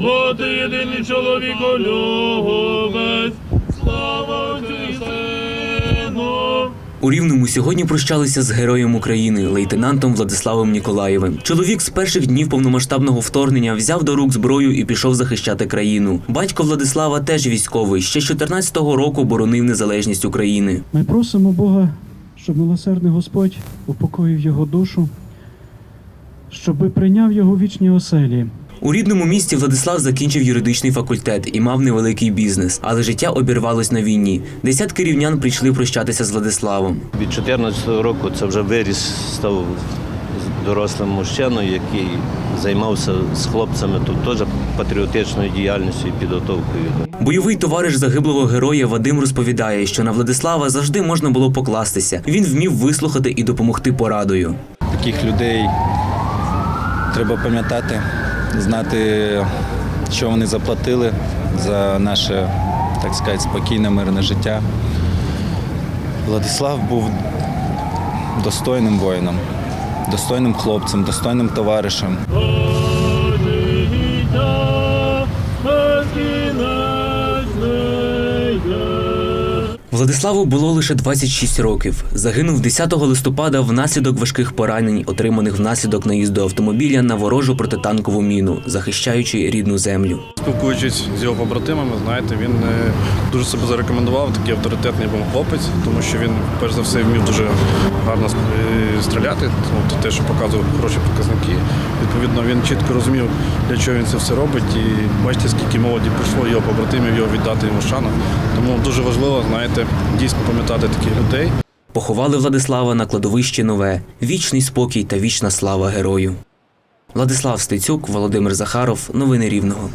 Бо ти єдиний чоловіколюбець, слава Отцю і Сину. У Рівному сьогодні прощалися з героєм України, лейтенантом Владиславом Ніколаєвим. Чоловік з перших днів повномасштабного вторгнення взяв до рук зброю і пішов захищати країну. Батько Владислава теж військовий. Ще з 14-го року боронив незалежність України. Ми просимо Бога, щоб милосердний Господь упокоїв його душу, щоби прийняв його вічні оселі. У рідному місті Владислав закінчив юридичний факультет і мав невеликий бізнес, але життя обірвалось на війні. Десятки рівнян прийшли прощатися з Владиславом. Від 14 року це вже виріс, став дорослим мужчиною, який займався з хлопцями тут теж патріотичною діяльністю і підготовкою. Бойовий товариш загиблого героя Вадим розповідає, що на Владислава завжди можна було покластися. Він вмів вислухати і допомогти порадою. Таких людей треба пам'ятати, знати, що вони заплатили за наше, так сказати, спокійне, мирне життя. Владислав був достойним воїном, достойним хлопцем, достойним товаришем. Життя Владиславу було лише 26 років. Загинув 10 листопада внаслідок важких поранень, отриманих внаслідок наїзду автомобіля на ворожу протитанкову міну, захищаючи рідну землю. Спілкуючись з його побратимами, знаєте, він е, дуже себе зарекомендував, такий авторитетний був хлопець, тому що він, перш за все, вмів дуже гарно е, стріляти. От те, що показував хороші показники. Відповідно, він чітко розумів, для чого він це все робить. І бачите, скільки молоді прийшло його побратимів, його віддати йому шану. Тому дуже важливо, знаєте, дійсно пам'ятати таких людей. Поховали Владислава на кладовищі нове. Вічний спокій та вічна слава герою. Владислав Стецюк, Володимир Захаров. Новини Рівного.